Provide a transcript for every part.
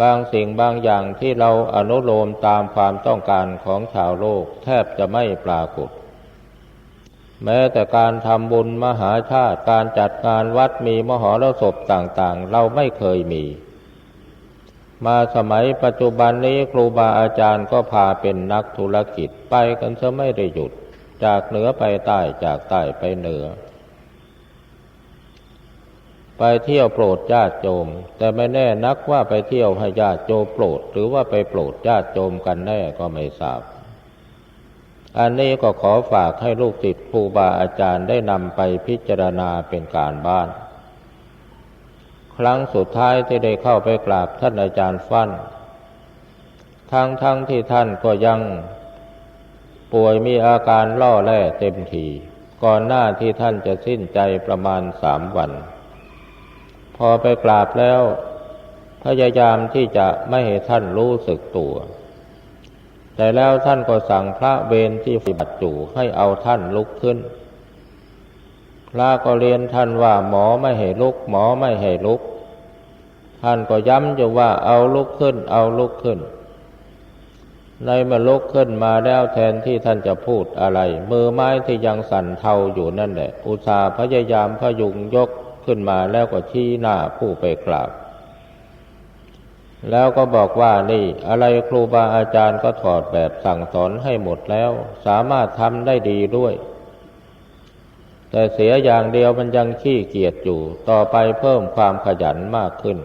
บางสิ่งบางอย่างที่เราอนุโลมตามความต้องการของชาวโลกแทบจะไม่ปรากฏ แม้แต่การทำบุญมหาชาติการจัดงานวัดมีมหรสพต่างๆ เราไม่เคยมี มาสมัยปัจจุบันนี้ครูบาอาจารย์ก็พาเป็นนักธุรกิจไปกันซะไม่ได้หยุด จากเหนือไปใต้จากใต้ไปเหนือ ไปเที่ยวโปรดญาติโยม แต่ไม่แน่นักว่าไปเที่ยวให้ญาติโยมโปรด หรือว่าไปโปรดญาติโยมกันแน่ก็ไม่ทราบ อันนี้ก็ขอฝากให้ลูกติดครูบาอาจารย์ได้นำไปพิจารณาเป็นการบ้าน ครั้งสุดท้ายที่ได้เข้าไปกราบท่านอาจารย์ฟั่นทั้งทั้งที่ท่านก็ยังป่วยมีอาการล่อแร่เต็มทีก่อนหน้าที่ท่านจะสิ้นใจประมาณสามวัน อไปกราบแล้ว พยายามที่จะไม่ให้ท่านรู้สึกตัว แต่แล้วท่านก็สั่งพระเวรที่ปฏิบัติอยู่ให้เอาท่านลุกขึ้น พระก็เรียนท่านว่าหมอไม่ให้ลุก หมอไม่ให้ลุก ท่านก็ย้ำอยู่ว่าเอาลุกขึ้น เอาลุกขึ้น ในเมื่อลุกขึ้นมาแล้วแทนที่ท่านจะพูดอะไร มือไม้ที่ยังสั่นเทาอยู่นั่นแหละ อุตสาห์พยายามพยุงยก ขึ้นมาแล้วก็ชี้หน้าผู้ไปกราบ แล้วก็บอกว่านี่อะไรครูบาอาจารย์ก็ถอดแบบสั่งสอนให้หมดแล้ว สามารถทำได้ดีด้วย แต่เสียอย่างเดียวมันยังขี้เกียจอยู่ ต่อไปเพิ่มความขยันมากขึ้น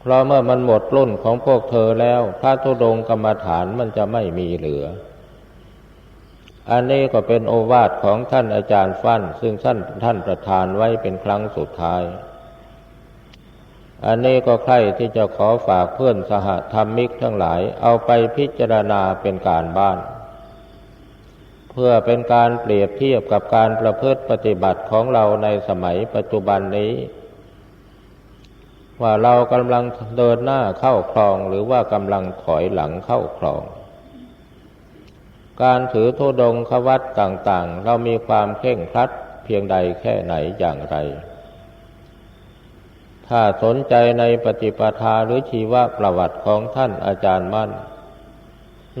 เพราะเมื่อมันหมดรุ่นของพวกเธอแล้วพระธุดงกรรมฐานมันจะไม่มีเหลือ อันนี้ก็เป็นโอวาทของท่านอาจารย์ฟั่น ซึ่งท่านท่านประทานไว้เป็นครั้งสุดท้าย อันนี้ก็ใครที่จะขอฝากเพื่อนสหธรรมิกทั้งหลายเอาไปพิจารณาเป็นการบ้าน เพื่อเป็นการเปรียบเทียบกับการประพฤติปฏิบัติของเราในสมัยปัจจุบันนี้ ว่าเรากำลังเดินหน้าเข้าคลองหรือว่ากำลังถอยหลังเข้าคลอง การถือธุดงควัตต่างๆ เรามีความเคร่งครัดเพียงใดแค่ไหนอย่างไร ถ้าสนใจในปฏิปทาหรือชีวประวัติของท่านอาจารย์มั่น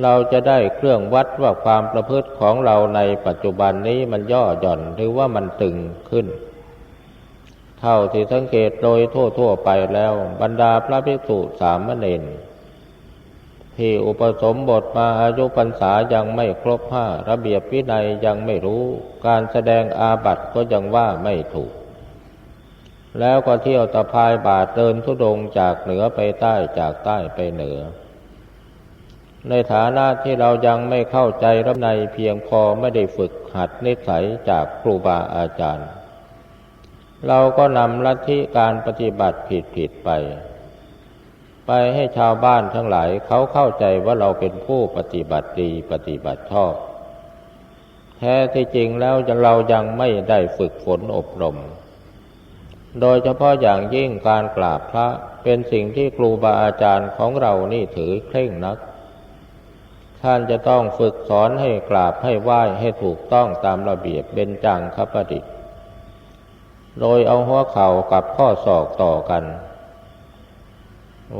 เราจะได้เครื่องวัดว่าความประพฤติของเราในปัจจุบันนี้มันย่อหย่อนหรือว่ามันตึงขึ้น เท่าที่สังเกตโดยทั่วๆไปแล้ว บรรดาพระภิกษุสามเณร ที่อุปสมบทมาอายุพรรษายังไม่ครบห้าระเบียบวินัยยังไม่รู้ การแสดงอาบัติก็ยังว่าไม่ถูก แล้วก็เที่ยวตะพายบาทเดินทุดงจากเหนือไปใต้จากใต้ไปเหนือ ในฐานะที่เรายังไม่เข้าใจรับในเพียงพอไม่ได้ฝึกหัดนิสัยจากครูบาอาจารย์ เราก็นำลัทธิการปฏิบัติผิดๆไป ไปให้ชาวบ้านทั้งหลายเขาเข้าใจว่าเราเป็นผู้ปฏิบัติดีปฏิบัติชอบ แท้ที่จริงแล้วเรายังไม่ได้ฝึกฝนอบรม โดยเฉพาะอย่างยิ่งการกราบพระเป็นสิ่งที่ครูบาอาจารย์ของเรานี่ถือเคร่งนัก ท่านจะต้องฝึกสอนให้กราบให้ไหว้ให้ถูกต้องตามระเบียบเป็นจังคประดิษฐ์โดยเอาหัวเข่ากับข้อศอกต่อกัน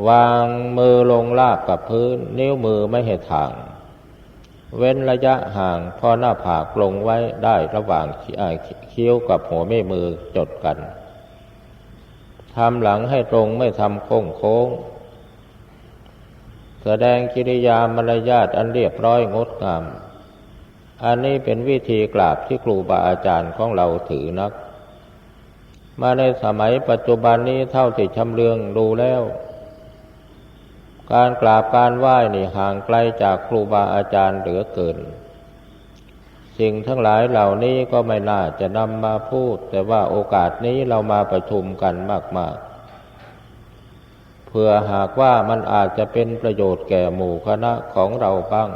วางมือลงลาบกับพื้น นิ้วมือไม่ให้ทาง เว้นระยะห่างพอหน้าผากลงไว้ได้ระหว่างเคี้ยวกับหัวแม่มือจดกันทำหลังให้ตรงไม่ทำโค้งโค้ง แสดงกิริยามารยาทอันเรียบร้อยงดงาม อันนี้เป็นวิธีกราบที่ครูบาอาจารย์ของเราถือนัก มาในสมัยปัจจุบันนี้เท่าที่ชำเลืองดูแล้ว การกราบการไหว้นี่ห่างไกลจากครูบาอาจารย์เหลือเกิน สิ่งทั้งหลายเหล่านี้ก็ไม่น่าจะนำมาพูด แต่ว่าโอกาสนี้เรามาประชุมกันมาก ๆ เพื่อหากว่ามันอาจจะเป็นประโยชน์แก่หมู่คณะของเราบ้าง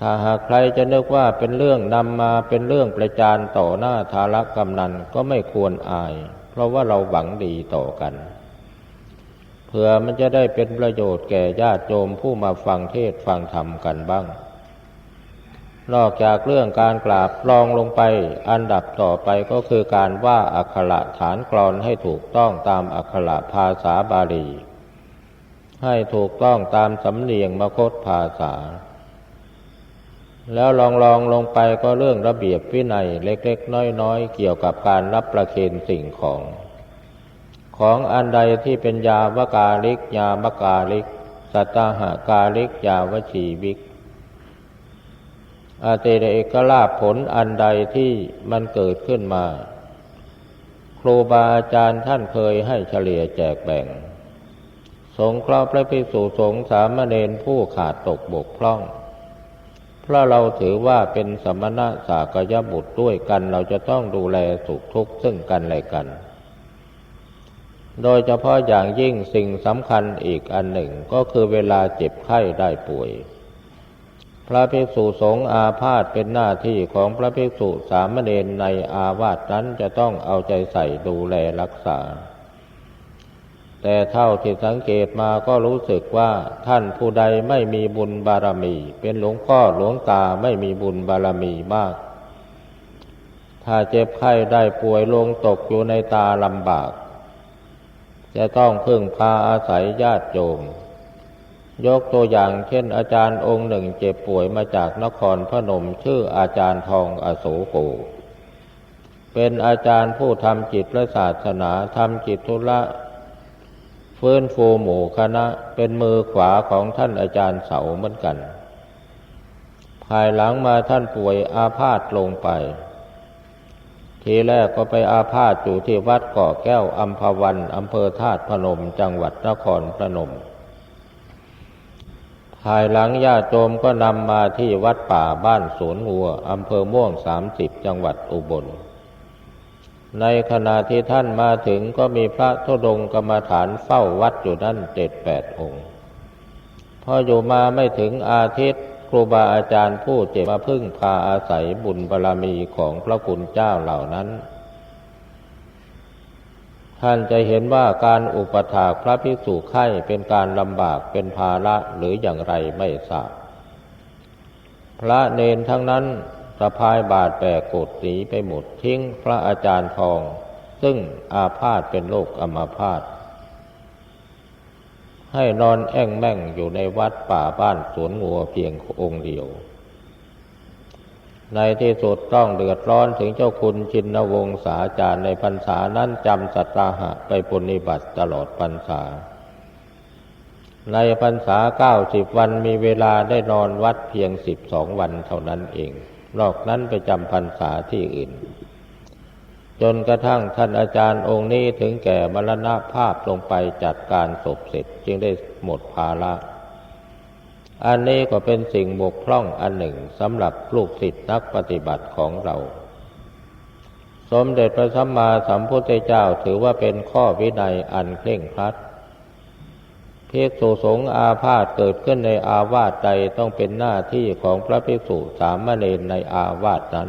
ถ้าหากใครจะนึกว่าเป็นเรื่องนำมาเป็นเรื่องประจานต่อหน้าทารกำนันก็ไม่ควรอาย เพราะว่าเราหวังดีต่อกัน เพื่อมันจะได้เป็นประโยชน์แก่ญาติโยมผู้มาฟังเทศฟังธรรมกันบ้าง นอกจากเรื่องการกราบลองลงไป อันดับต่อไปก็คือการว่าอักขระฐานกรอนให้ถูกต้องตามอักขระภาษาบาลี ให้ถูกต้องตามสำเนียงมคตภาษา แล้วลองลองลงไปก็เรื่องระเบียบวินัยเล็กๆ น้อยๆ เกี่ยวกับการรับประเคนสิ่งของ ของอันใดที่เป็นยาวกาลิก ยามกาลิก สัตหากาลิก ยาวชีวิกอาเตเอกลาภผลอันใดที่มันเกิดขึ้นมา ครูบาอาจารย์ท่านเคยให้เฉลี่ยแจกแบ่ง สงเคราะห์พระภิกษุสงฆ์สามเณรผู้ขาดตกบกพร่องเพราะเราถือว่าเป็นสมณะสากยบุตรด้วยกัน เราจะต้องดูแลสุขทุกข์ซึ่งกันและกัน โดยเฉพาะอย่างยิ่งสิ่งสำคัญอีกอันหนึ่งก็คือเวลาเจ็บไข้ได้ป่วย พระภิกษุสงฆ์อาพาธเป็นหน้าที่ของพระภิกษุสามเณรในอาวาสนั้นจะต้องเอาใจใส่ดูแลรักษา แต่เท่าที่สังเกตมาก็รู้สึกว่าท่านผู้ใดไม่มีบุญบารมี เป็นหลวงพ่อหลวงตาไม่มีบุญบารมีมาก ถ้าเจ็บไข้ได้ป่วยลงตกอยู่ในตาลำบาก จะต้องพึ่งพาอาศัยญาติโยม ยกตัวอย่างเช่นอาจารย์องค์หนึ่งเจ็บป่วยมาจากนครพนมชื่ออาจารย์ทองอโศกเป็นอาจารย์ผู้ทำจิตและศาสนาทำจิตธุระฟื้นฟูหมู่คณะเป็นมือขวาของท่านอาจารย์เสาเหมือนกัน ภายหลังมาท่านป่วยอาพาธลงไป ทีแรกก็ไปอาพาธอยู่ที่วัดกาะแก้วอัมพวันอำเภอธาตุพนมจังหวัดนครพนม ภายหลังญาติโยมก็นำมาที่วัดป่าบ้านสวนงัวอำเภอม่วงสามสิบจังหวัดอุบล ในขณะที่ท่านมาถึงก็มีพระธุดงกรรมฐานเฝ้าวัดอยู่นั่นเจ็ดแปดองค์ พออยู่มาไม่ถึงอาทิตย์ ครูบาอาจารย์ผู้เจ็บมาพึ่งพาอาศัยบุญบารรมีของพระคุณเจ้าเหล่านั้น ท่านจะเห็นว่าการอุปถากพระภิกษุไข้เป็นการลำบากเป็นภาระหรืออย่างไรไม่ทราบ พระเนนทั้งนั้นสะพายบาดแปกกดหนีไปหมดทิ้งพระอาจารย์ทอง ซึ่งอาพาธเป็นโรคอัมาพาธ ให้นอนแอ่งแม่งอยู่ในวัดป่าบ้านสวนงัวเพียงองค์เดียว ในที่สุดต้องเดือดร้อนถึงเจ้าคุณชินวงศาจารย์ในพรรษานั้นจำสัตตาหะไปปฏิบัติตลอดพรรษา ในพรรษาเก้าสิบวันมีเวลาได้นอนวัดเพียงสิบสองวันเท่านั้นเอง นอกนั้นไปจำพรรษาที่อื่น จนกระทั่งท่านอาจารย์องค์นี้ถึงแก่มรณภาพลงไปจัดการศพเสร็จจึงได้หมดภาระอันนี้ก็เป็นสิ่งบกพร่องอันหนึ่งสำหรับลูกศิษย์นักปฏิบัติของเรา สมเด็จพระสัมมาสัมพุทธเจ้าถือว่าเป็นข้อวินัยอันเคร่งครัดภิกษุสงฆ์อาพาธเกิดขึ้นในอาวาสใดต้องเป็นหน้าที่ของพระภิกษุสามเณรในอาวาสนั้น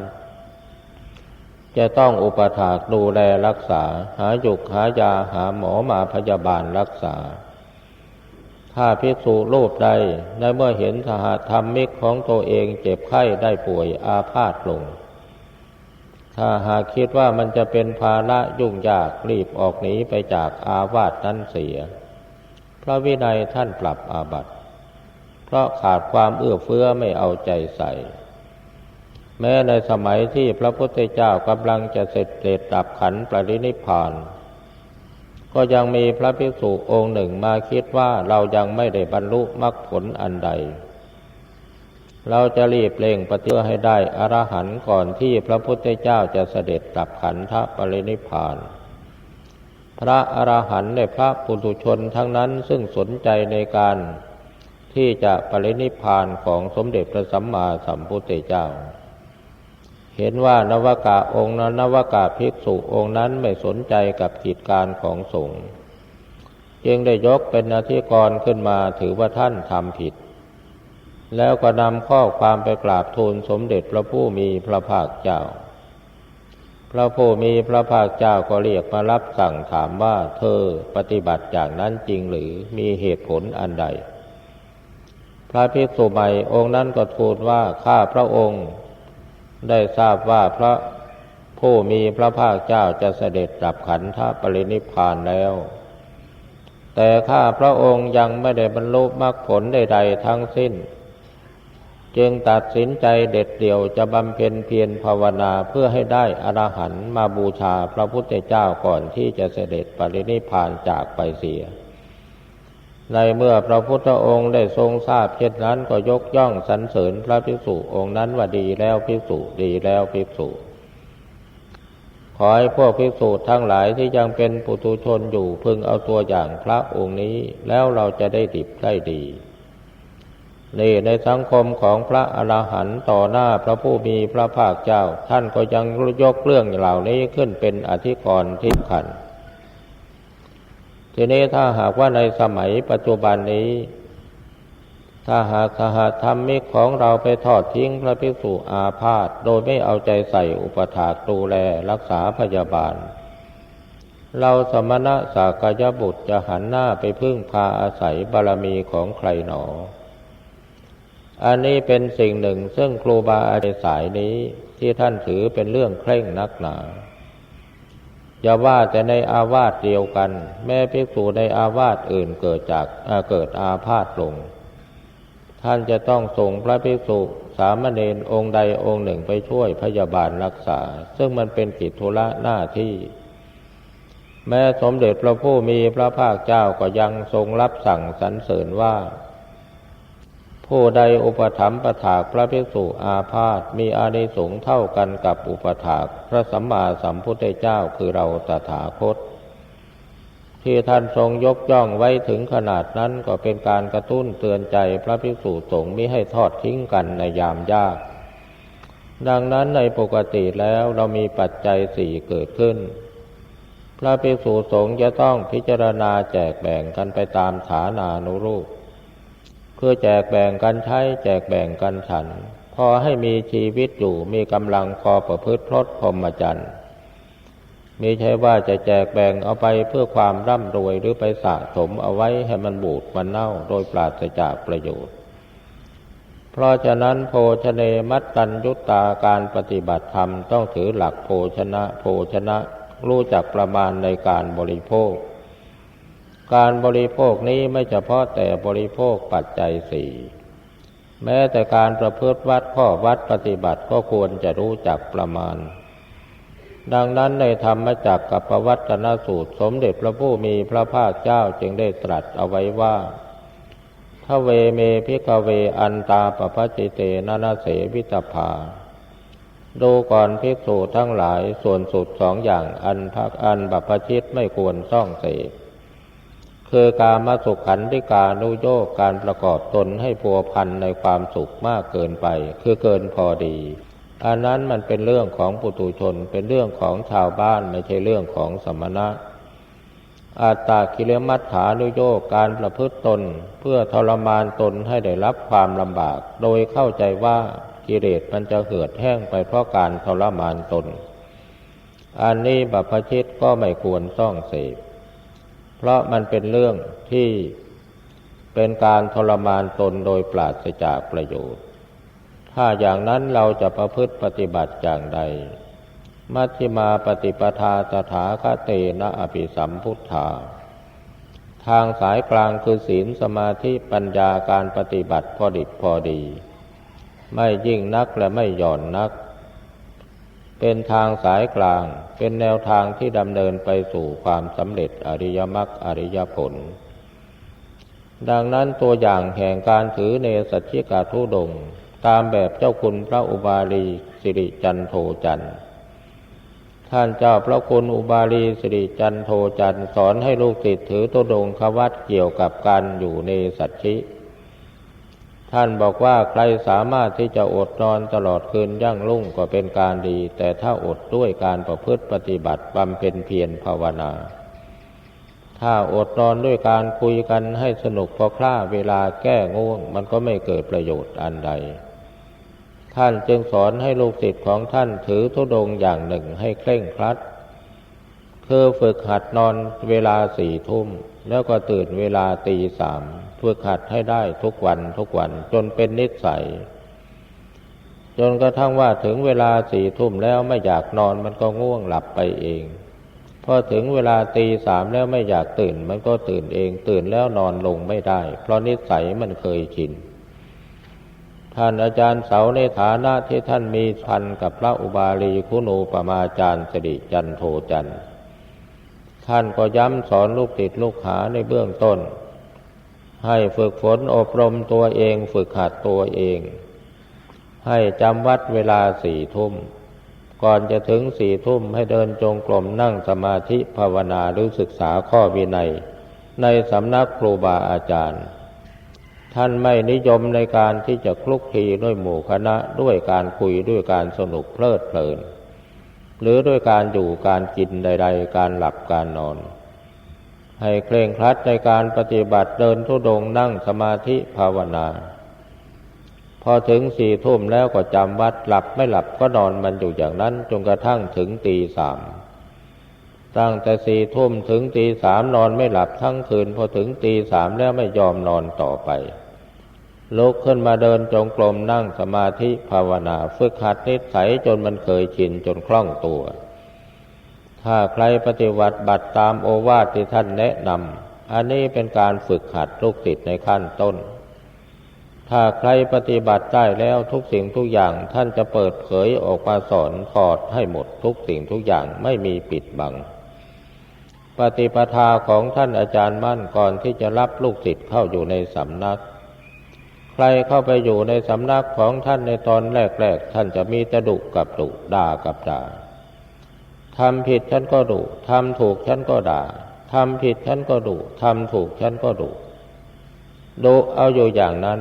จะต้องอุปถากดูแลรักษา หาหยุกหายาหาหมอมาพยาบาลรักษา ถ้าภิกษุรูปใดในเมื่อเห็นสหธรรมิกของตัวเองเจ็บไข้ได้ป่วยอาพาธลง ถ้าหากคิดว่ามันจะเป็นภาระยุ่งยากรีบออกหนีไปจากอาวาสนั้นเสีย พระวินัยท่านปรับอาบัติ เพราะขาดความเอื้อเฟื้อไม่เอาใจใส่ แม้ในสมัยที่พระพุทธเจ้ากำลังจะเสร็จเด็ดดับขันปรินิพาน ก็ยังมีพระภิกษุองค์หนึ่งมาคิดว่าเรายังไม่ได้บรรลุมรรคผลอันใด เราจะรีบเร่งปฏิบัติให้ได้อรหันต์ก่อนที่พระพุทธเจ้าจะเสด็จดับขันธปรินิพาน พระอรหันต์ในพระปุถุชนทั้งนั้นซึ่งสนใจในการที่จะปรินิพานของสมเด็จพระสัมมาสัมพุทธเจ้า เห็นว่านวากะองค์นั้นนวกะภิกษุองค์นั้นไม่สนใจกับกิจการของสงฆ์จึงได้ยกเป็นนาทีกรขึ้นมาถือว่าท่านทำผิด แล้วก็นำข้อความไปกราบทูลสมเด็จพระผู้มีพระภาคเจ้า พระผู้มีพระภาคเจ้าก็เรียกมารับสั่งถามว่าเธอปฏิบัติอย่างนั้นจริงหรือมีเหตุผลอันใด พระภิกษุใหม่องค์นั้นก็ทูลว่าข้าพระองค์ ได้ทราบว่าพระผู้มีพระภาคเจ้าจะเสด็จดับขันธปรินิพพานแล้ว แต่ข้าพระองค์ยังไม่ได้บรรลุมรรคผลใดๆทั้งสิ้น จึงตัดสินใจเด็ดเดี่ยวจะบำเพ็ญเพียรภาวนาเพื่อให้ได้อรหันต์มาบูชาพระพุทธเจ้าก่อนที่จะเสด็จปรินิพพานจากไปเสีย ในเมื่อพระพุทธองค์ได้ทรงทราบเช่นนั้นก็ยกย่องสรรเสริญพระภิกษุองค์นั้นว่าดีแล้วภิกษุดีแล้วภิกษุ ขอให้พวกภิกษุทั้งหลายที่ยังเป็นปุถุชนอยู่พึงเอาตัวอย่างพระองค์นี้แล้วเราจะได้ดิบได้ดีนี่ในสังคมของพระอรหันต์ต่อหน้าพระผู้มีพระภาคเจ้า ท่านก็ยังยกเรื่องเหล่านี้ขึ้นเป็นอธิกรณ์ที่ขัน ทีนี้ถ้าหากว่าในสมัยปัจจุบันนี้ ถ้าหากสหธรรมิกของเราไปทอดทิ้งพระภิกษุอาพาธโดยไม่เอาใจใส่อุปถากดูแลรักษาพยาบาล เราสมณะสากยบุตรจะหันหน้าไปพึ่งพาอาศัยบารมีของใครหนอ อันนี้เป็นสิ่งหนึ่งซึ่งครูบาอาจารย์สายนี้ที่ท่านถือเป็นเรื่องเคร่งนักหนา อย่าว่าแต่ในอาวาสเดียวกัน แม่ภิกษุในอาวาสอื่นเกิดจากเกิดอาพาธลง ท่านจะต้องส่งพระภิกษุสามเณรองค์ใดองค์หนึ่งไปช่วยพยาบาลรักษา ซึ่งมันเป็นกิจธุระหน้าที่ แม้สมเด็จพระผู้มีพระภาคเจ้าก็ยังทรงรับสั่งสรรเสริญว่า ผู้ใดอุปถัมภ์ประถากพระภิกษุอาพาธมีอานิสงส์เท่ากันกับอุปถากพระสัมมาสัมพุทธเจ้าคือเราตถาคต ที่ท่านทรงยกย่องไว้ถึงขนาดนั้นก็เป็นการกระตุ้นเตือนใจพระภิกษุสงฆ์ไม่ให้ทอดทิ้งกันในยามยาก ดังนั้นในปกติแล้วเรามีปัจจัยสี่เกิดขึ้น พระภิกษุสงฆ์จะต้องพิจารณาแจกแบ่งกันไปตามฐานานุรูป เพื่อแจกแบ่งกันใช้แจกแบ่งกันฉัน พอให้มีชีวิตอยู่มีกำลังพอประพฤติพรตพรหมจรรย์ไม่ใช่ว่าจะแจกแบ่งเอาไปเพื่อความร่ำรวยหรือไปสะสมเอาไว้ให้มันบูดมันเน่าโดยปราศจากประโยชน์ เพราะฉะนั้นโภชเนมัตตัญยุตตาการปฏิบัติธรรมต้องถือหลักโภชนะโภชนะ รู้จักประมาณในการบริโภค การบริโภคนี้ไม่เฉพาะแต่บริโภคปัจจัยสี่แม้แต่การประพฤติวัดข้อวัดปฏิบัติก็ควรจะรู้จักประมาณ ดังนั้นในธรรมจักกับประวัตนสูตร สมเด็จพระผู้มีพระภาคเจ้าจึงได้ตรัสเอาไว้ว่าทเวเมพิกเวอันตาปปจิเตนานาเสวิตภาดูก่อนภิกษุทั้งหลายส่วนสุดสองอย่างอันพักอันบัพชิตไม่ควรซ่องเสพ คือการมาสุขขันธิการนุโยกการประกอบตนให้พัวพันในความสุขมากเกินไป คือเกินพอดี อันนั้นมันเป็นเรื่องของปุตุชนเป็นเรื่องของชาวบ้านไม่ใช่เรื่องของสมณะอาตาคิเลมัตถานุโยกการประพฤติตน เพื่อทรมานตนให้ได้รับความลำบาก โดยเข้าใจว่ากิเลสมันจะเหือดแห้งไปเพราะการทรมานตน อันนี้บัพชิตก็ไม่ควรต้องเสพ เพราะมันเป็นเรื่องที่เป็นการทรมานตนโดยปราศจากประโยชน์ ถ้าอย่างนั้นเราจะประพฤติปฏิบัติอย่างใด มัชฌิมาปฏิปทาตถาคเตนะอภิสัมพุทธา ทางสายกลางคือศีลสมาธิปัญญาการปฏิบัติพอดิบพอดี ไม่ยิ่งนักและไม่หย่อนนัก เป็นทางสายกลาง เป็นแนวทางที่ดำเนินไปสู่ความสำเร็จอริยมรรคอริยผล ดังนั้นตัวอย่างแห่งการถือเนสัชิกาทุดง ตามแบบเจ้าคุณพระอุบาลีสิริจันโทจันท่านเจ้าพระคุณอุบาลีสิริจันโทจันสอนให้ลูกศิษย์ถือตัวดงควัตเกี่ยวกับการอยู่ในสัจชิ ท่านบอกว่าใครสามารถที่จะอดนอนตลอดคืนยั่งรุ่งก็เป็นการดี แต่ถ้าอดด้วยการประพฤติปฏิบัติบำเพ็ญเพียรภาวนา ถ้าอดนอนด้วยการคุยกันให้สนุกพอคล้าเวลาแก้ง่วง มันก็ไม่เกิดประโยชน์อันใด ท่านจึงสอนให้ลูกศิษย์ของท่านถือธุดงอย่างหนึ่งให้เคร่งครัด คือฝึกหัดนอนเวลาสี่ทุ่ม แล้วก็ตื่นเวลาตีสามฝึกหัดให้ได้ทุกวันทุกวันจนเป็นนิสัย จนกระทั่งว่าถึงเวลาสี่ทุ่มแล้วไม่อยากนอนมันก็ง่วงหลับไปเอง พอถึงเวลาตีสามแล้วไม่อยากตื่น มันก็ตื่นเอง ตื่นแล้วนอนลงไม่ได้ เพราะนิสัยมันเคยชินท่านอาจารย์เสาในฐานะที่ท่านมีพันกับพระอุบาลีคุณูปมาจารย์สิริจันโทจันทร์ ท่านก็ย้ำสอนลูกติดลูกหาในเบื้องต้น ให้ฝึกฝนอบรมตัวเองฝึกหัดตัวเอง ให้จำวัดเวลาสี่ทุ่ม ก่อนจะถึงสี่ทุ่มให้เดินจงกรมนั่งสมาธิภาวนาหรือศึกษาข้อวินัย ในสำนักครูบาอาจารย์ ท่านไม่นิยมในการที่จะคลุกคลีด้วยหมู่คณะด้วยการคุยด้วยการสนุกเพลิดเพลิน หรือด้วยการอยู่การกินใด ๆ การหลับการนอน ให้เคร่งครัดในการปฏิบัติเดินทุดงนั่งสมาธิภาวนา พอถึงสี่ทุ่มแล้วก็จำวัดหลับไม่หลับก็นอนมันอยู่อย่างนั้นจนกระทั่งถึงตีสามตั้งแต่สี่ทุ่มถึงตีสามนอนไม่หลับทั้งคืน พอถึงตีสามแล้วไม่ยอมนอนต่อไป ลุกขึ้นมาเดินจงกรมนั่งสมาธิภาวนา ฝึกหัดนิสัยจนมันเคยชินจนคล่องตัว ถ้าใครปฏิบัติบัตรตามโอวาทที่ท่านแนะนำอันนี้เป็นการฝึกหัดลูกศิษย์ในขั้นต้น ถ้าใครปฏิบัติได้แล้วทุกสิ่งทุกอย่างท่านจะเปิดเผยออกมาสอนถอดให้หมดทุกสิ่งทุกอย่างไม่มีปิดบัง ปฏิปทาของท่านอาจารย์มั่นก่อนที่จะรับลูกศิษย์เข้าอยู่ในสำนัก รเข้าไปอยู่ในสำนักของท่านในตอนแรกๆ ท่านจะมีตะดุกับดุด่ากับด่าทำผิดฉันก็ดุทำถูกฉันก็ด่าทำผิดฉันก็ดุทำถูกฉันก็ดุดุเอาอยู่อย่างนั้น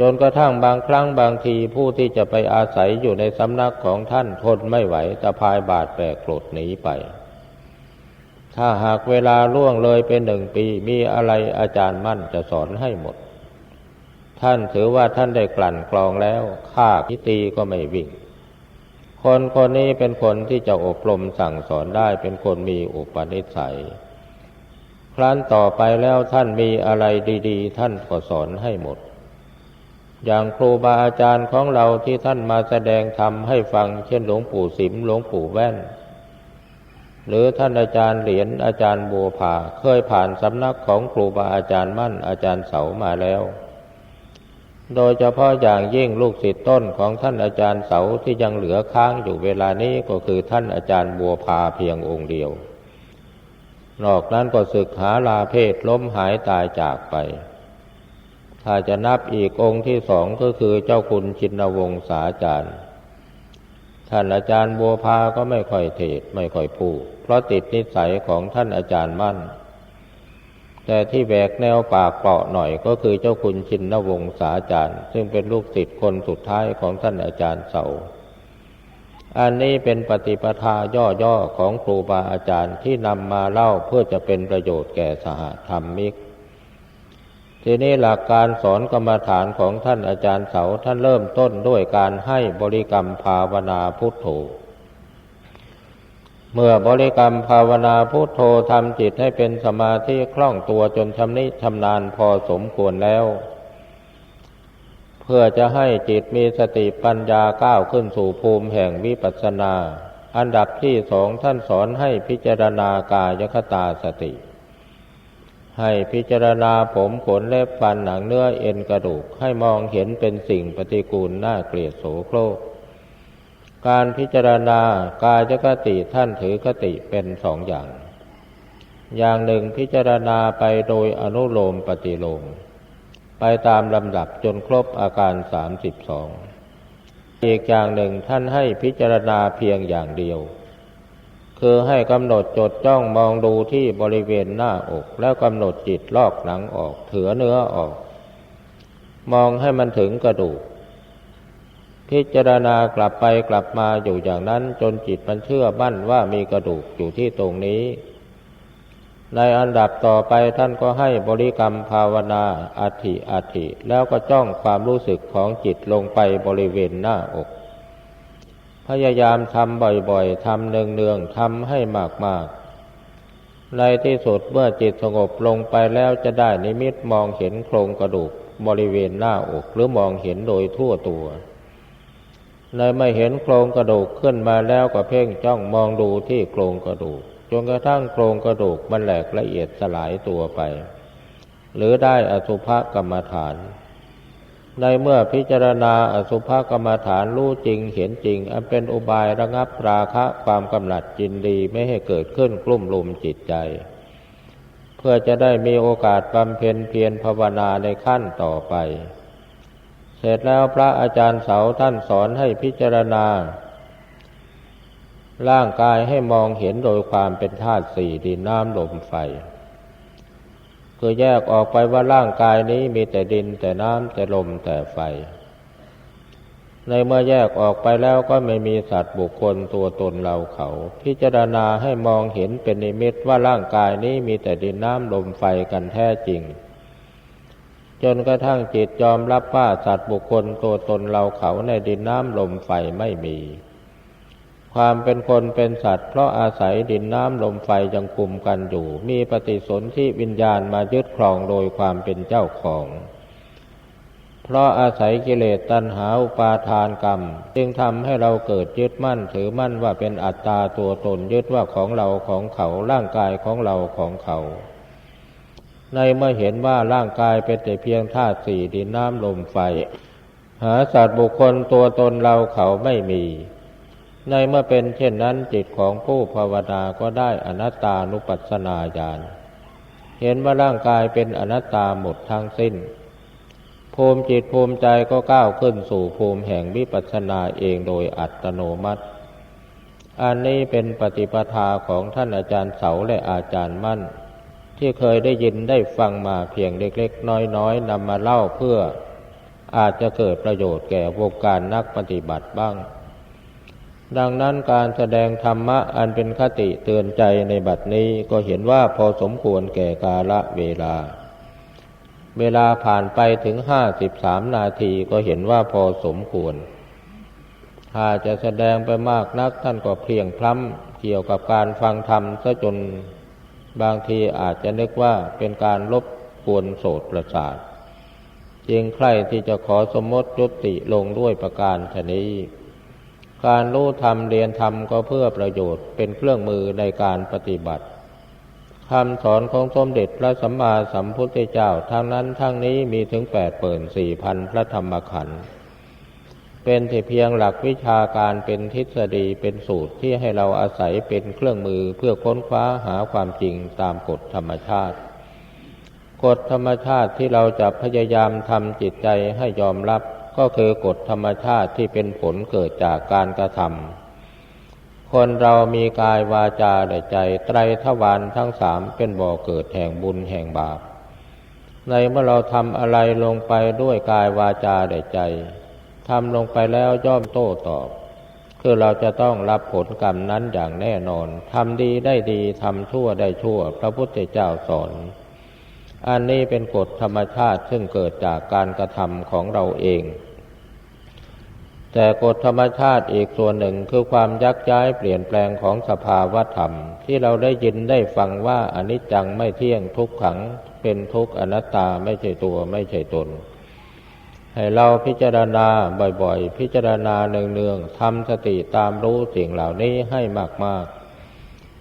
จนกระทั่งบางครั้งบางทีผู้ที่จะไปอาศัยอยู่ในสำนักของท่านทนไม่ไหวตะพายบาดแปลกรธหนีไป ถ้าหากเวลาล่วงเลยเป็นหนึ่งปีมีอะไรอาจารย์มั่นจะสอนให้หมด ท่านถือว่าท่านได้กลั่นกรองแล้วข้าพิตีก็ไม่วิ่ง คนคนนี้เป็นคนที่จะอบรมสั่งสอนได้เป็นคนมีอุปนิสัย ครั้นต่อไปแล้วท่านมีอะไรดีๆ ท่านก็สอนให้หมด อย่างครูบาอาจารย์ของเราที่ท่านมาแสดงธรรมให้ฟังเช่นหลวงปู่สิมหลวงปู่แว่น หรือท่านอาจารย์เหรียญอาจารย์บัวผาเคยผ่านสำนักของครูบาอาจารย์มั่นอาจารย์เสามาแล้ว โดยเฉพาะอย่างยิ่งลูกศิษย์ต้นของท่านอาจารย์เสาที่ยังเหลือค้างอยู่เวลานี้ก็คือท่านอาจารย์บัวผาเพียงองค์เดียวนอกนั้นก็ศึกหาลาเพศล้มหายตายจากไป ถ้าจะนับอีกองค์ที่สองก็คือเจ้าคุณชินวงศาจารย์ ท่านอาจารย์บัวพาก็ไม่ค่อยเทศไม่ค่อยพูดเพราะติดนิสัยของท่านอาจารย์มั่น แต่ที่แบกแนวปากเปาะหน่อยก็คือเจ้าคุณชินนวงศาจารย์ ซึ่งเป็นลูกศิษย์คนสุดท้ายของท่านอาจารย์เสา อันนี้เป็นปฏิปทาย่อๆของครูบาอาจารย์ที่นำมาเล่าเพื่อจะเป็นประโยชน์แก่สหธรรมิก ทีนี้หลักการสอนกรรมฐานของท่านอาจารย์เสาท่านเริ่มต้นด้วยการให้บริกรรมภาวนาพุทโธ เมื่อบริกรรมภาวนาพุทโธทำจิตให้เป็นสมาธิคล่องตัวจนชำนิชำนาญพอสมควรแล้ว เพื่อจะให้จิตมีสติปัญญาก้าวขึ้นสู่ภูมิแห่งวิปัสสนา อันดับที่สองท่านสอนให้พิจารณากายคตาสติ ให้พิจารณาผมขนเล็บฟันหนังเนื้อเอ็นกระดูกให้มองเห็นเป็นสิ่งปฏิกูลน่าเกลียดโสโครก การพิจารณากายคติท่านถือคติเป็นสองอย่าง อย่างหนึ่งพิจารณาไปโดยอนุโลมปฏิโลม ไปตามลำดับจนครบอาการสามสิบสองอีกอย่างหนึ่งท่านให้พิจารณาเพียงอย่างเดียว คือให้กำหนดจดจ้องมองดูที่บริเวณหน้าอก แล้วกำหนดจิตลอกหนังออกเถือเนื้อออก มองให้มันถึงกระดูก พิจารณากลับไปกลับมาอยู่อย่างนั้นจนจิตมันเชื่อมั่นว่ามีกระดูกอยู่ที่ตรงนี้ ในอันดับต่อไปท่านก็ให้บริกรรมภาวนาอัติอัติแล้วก็จ้องความรู้สึกของจิตลงไปบริเวณหน้าอก ยายามทำบ่อยๆทำเนืองๆทำให้มากๆ ในที่สุดเมื่อจิตสงบลงไปแล้วจะได้นิมิตมองเห็นโครงกระดูกบริเวณหน้าอกหรือมองเห็นโดยทั่วตัวในไม่เห็นโครงกระดูกขึ้นมาแล้วก็เพ่งจ้องมองดูที่โครงกระดูกจนกระทั่งโครงกระดูกมันแหลกละเอียดสลายตัวไป หรือได้อสุภกรรมฐาน ในเมื่อพิจารณาอสุภกรรมฐานรู้จริงเห็นจริง อันเป็นอุบายระงับราคะความกำหนัดจินดีไม่ให้เกิดขึ้นกลุ่มลุมจิตใจ เพื่อจะได้มีโอกาสบำเพ็ญเพียรภาวนาในขั้นต่อไป เสร็จแล้วพระอาจารย์เสาท่านสอนให้พิจารณา ร่างกายให้มองเห็นโดยความเป็นธาตุสี่ดินน้ำลมไฟ คือแยกออกไปว่าร่างกายนี้มีแต่ดินแต่น้ำแต่ลมแต่ไฟ ในเมื่อแยกออกไปแล้วก็ไม่มีสัตว์บุคคลตัวตนเราเขา พิจารณาให้มองเห็นเป็นนิมิตว่าร่างกายนี้มีแต่ดินน้ำลมไฟกันแท้จริง จนกระทั่งจิตยอมรับว่าสัตว์บุคคลตัวตนเราเขาในดินน้ำลมไฟไม่มี ความเป็นคนเป็นสัตว์ เพราะอาศัยดินน้ำลมไฟยังคุมกันอยู่ มีปฏิสนธิวิญญาณมายึดครองโดยความเป็นเจ้าของ เพราะอาศัยกิเลสตัณหาอุปาทานกรรม จึงทำให้เราเกิดยึดมั่นถือมั่นว่าเป็นอัตตาตัวตนยึดว่าของเราของเขาร่างกายของเราของเขา ในเมื่อเห็นว่าร่างกายเป็นแต่เพียงธาตุสี่ดินน้ำลมไฟ หาสัตว์บุคคลตัวตนเราเขาไม่มี ในเมื่อเป็นเช่นนั้นจิตของผู้ภาวนาก็ได้อนัตตานุปัสสนาญาณเห็นว่าร่างกายเป็นอนัตตาหมดทั้งสิ้น ภูมิจิตภูมิใจก็ก้าวขึ้นสู่ภูมิแห่งวิปัสสนาเองโดยอัตโนมัติ อันนี้เป็นปฏิปทาของท่านอาจารย์เสาและอาจารย์มั่น ที่เคยได้ยินได้ฟังมาเพียงเล็กๆ น้อยๆนำมาเล่าเพื่ออาจจะเกิดประโยชน์แก่วงการนักปฏิบัติบ้าง ดังนั้นการแสดงธรรมะอันเป็นคติเตือนใจในบัดนี้ก็เห็นว่าพอสมควรแก่กาละเวลา เวลาผ่านไปถึงห้าสิบสามนาทีก็เห็นว่าพอสมควร ถ้าจะแสดงไปมากนักท่านก็เพียงพล้ำเกี่ยวกับการฟังธรรมซะจนบางทีอาจจะนึกว่าเป็นการลบกวนโสดประสาทจึงใครที่จะขอสมมติยุติลงด้วยประการชนี้ การรู้ธรรมเรียนธรรมก็เพื่อประโยชน์เป็นเครื่องมือในการปฏิบัติคำสอนของสมเด็จพระสัมมาสัมพุทธเจ้าทางนั้นทั้งนี้มีถึงแปดเปิ่นสี่พันพระธรรมขันธ์เป็นที่เพียงหลักวิชาการเป็นทฤษฎีเป็นสูตรที่ให้เราอาศัยเป็นเครื่องมือเพื่อค้นคว้าหาความจริงตามกฎธรรมชาติ กฎธรรมชาติที่เราจะพยายามทำจิตใจให้ยอมรับ ก็คือกฎธรรมชาติที่เป็นผลเกิดจากการกระทำคนเรามีกายวาจาและใจไตรทวารทั้งสามเป็นบ่อเกิดแห่งบุญแห่งบาป ในเมื่อเราทำอะไรลงไปด้วยกายวาจาและใจทำลงไปแล้วย่อมโต้ตอบ คือเราจะต้องรับผลกรรมนั้นอย่างแน่นอนทำดีได้ดีทำชั่วได้ชั่ว พระพุทธเจ้าสอน อันนี้เป็นกฎธรรมชาติซึ่งเกิดจากการกระทำของเราเอง แต่กฎธรรมชาติอีกส่วนหนึ่งคือความยักย้ายเปลี่ยนแปลงของสภาวธรรม ที่เราได้ยินได้ฟังว่าอนิจจังไม่เที่ยงทุกขัง เป็นทุกข์อนัตตาไม่ใช่ตัวไม่ใช่ตน ให้เราพิจารณาบ่อยๆ พิจารณาเนืองๆทำสติตามรู้สิ่งเหล่านี้ให้มากๆ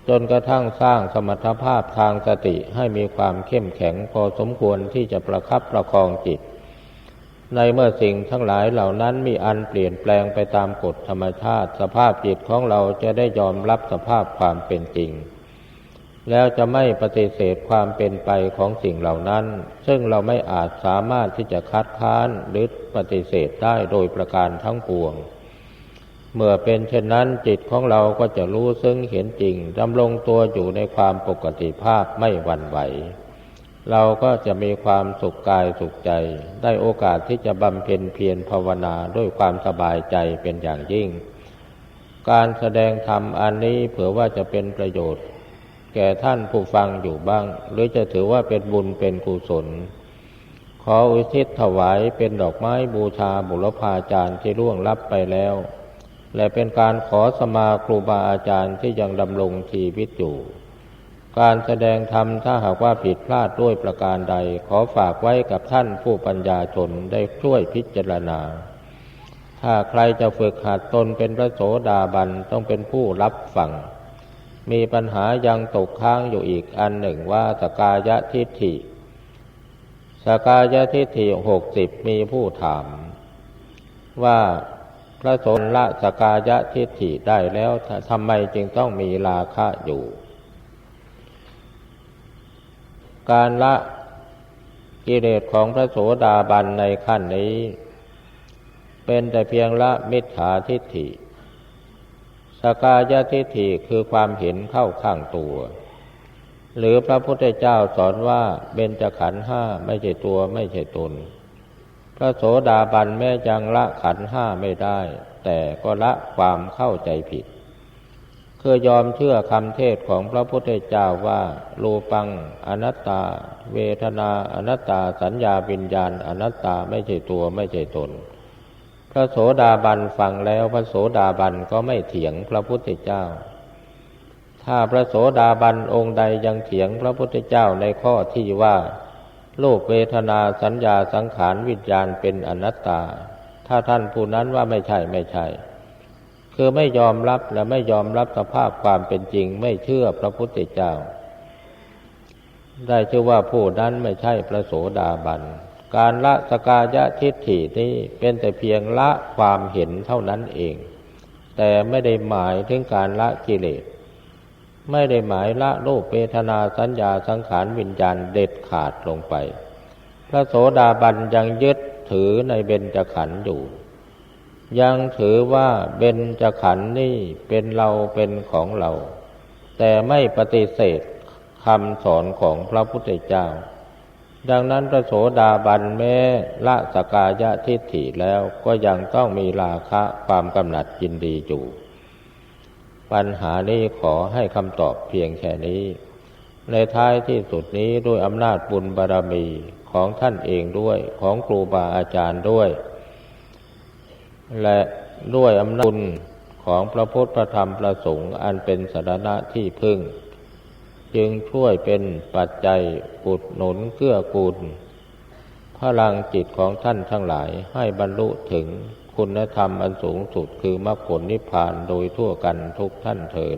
จนกระทั่งสร้างสมรรถภาพทางสติให้มีความเข้มแข็งพอสมควรที่จะประคับประคองจิต ในเมื่อสิ่งทั้งหลายเหล่านั้นมีอันเปลี่ยนแปลงไปตามกฎธรรมชาติ สภาพจิตของเราจะได้ยอมรับสภาพความเป็นจริง แล้วจะไม่ปฏิเสธความเป็นไปของสิ่งเหล่านั้น ซึ่งเราไม่อาจสามารถที่จะคัดค้านหรือปฏิเสธได้โดยประการทั้งปวง เมื่อเป็นเช่นนั้นจิตของเราก็จะรู้ซึ่งเห็นจริงดำรงตัวอยู่ในความปกติภาพไม่หวั่นไหว เราก็จะมีความสุขกายสุขใจ ได้โอกาสที่จะบำเพ็ญเพียรภาวนาด้วยความสบายใจเป็นอย่างยิ่ง การแสดงธรรมอันนี้เผื่อว่าจะเป็นประโยชน์ แก่ท่านผู้ฟังอยู่บ้าง หรือจะถือว่าเป็นบุญเป็นกุศลขออุทิศถวายเป็นดอกไม้บูชาบุรพาจารย์ที่ล่วงลับไปแล้ว และเป็นการขอสมาครูบาอาจารย์ที่ยังดำรงชีวิตอยู่ การแสดงธรรมถ้าหากว่าผิดพลาดด้วยประการใด ขอฝากไว้กับท่านผู้ปัญญาชนได้ช่วยพิจารณา ถ้าใครจะฝึกหัดตนเป็นพระโสดาบันต้องเป็นผู้รับฟัง มีปัญหายังตกค้างอยู่อีกอันหนึ่งว่าสกายะทิฏฐิสกายะทิฏฐิหกสิบมีผู้ถามว่า พระสนละสกายะทิฏฐิได้แล้วทำไมจึงต้องมีราคะอยู่ การละกิเลสของพระโสดาบันในขั้นนี้ เป็นแต่เพียงละมิจฉาทิฏฐิ สกายะทิฏฐิคือความเห็นเข้าข้างตัว หรือพระพุทธเจ้าสอนว่าเบญจขันธ์ห้าไม่ใช่ตัวไม่ใช่ตน ระโสดาบันแม้ยังละขันห้าไม่ได้ แต่ก็ละความเข้าใจผิด คือยอมเชื่อคำเทศของพระพุทธเจ้าว่ารูปังอนัตตา เวทนาอนัตตาสัญญาวิญญาณอนัตตาไม่ใช่ตัวไม่ใช่ตน พระโสดาบันฟังแล้วพระโสดาบันก็ไม่เถียงพระพุทธเจ้าถ้าพระโสดาบันองค์ใดยังเถียงพระพุทธเจ้าในข้อที่ว่า โลกเวทนาสัญญาสังขารวิญญาณเป็นอนัตตา ถ้าท่านผู้นั้นว่าไม่ใช่ไม่ใช่ คือไม่ยอมรับและไม่ยอมรับสภาพความเป็นจริง ไม่เชื่อพระพุทธเจ้า ได้ชื่อว่าผู้นั้นไม่ใช่พระโสดาบัน การละสกายะทิฏฐินี้เป็นแต่เพียงละความเห็นเท่านั้นเอง แต่ไม่ได้หมายถึงการละกิเลส ไม่ได้หมายละโลกเวทนาสัญญาสังขารวิญญาณเด็ดขาดลงไป พระโสดาบันยังยึดถือในเบญจขันธ์อยู่ ยังถือว่าเบญจขันธ์นี่เป็นเราเป็นของเรา แต่ไม่ปฏิเสธคำสอนของพระพุทธเจ้า ดังนั้นพระโสดาบันแม้ละสกายะทิฏฐิแล้วก็ยังต้องมีราคะความกำหนัดยินดีอยู่ ปัญหานี้ขอให้คำตอบเพียงแค่นี้ ในท้ายที่สุดนี้ด้วยอำนาจบุญบารรมีของท่านเองด้วยของครูบาอาจารย์ด้วย และด้วยอำนาจบุญของพระพุทธพระธรรมพระสงฆ์อันเป็นสารณะที่พึ่ง จึงช่วยเป็นปัจจัยปุดหนุนเกื้อกูลพลังจิตของท่านทั้งหลายให้บรรลุถึง คุณธรรมอันสูงสุดคือมรรคผลนิพพานโดยทั่วกันทุกท่านเทิน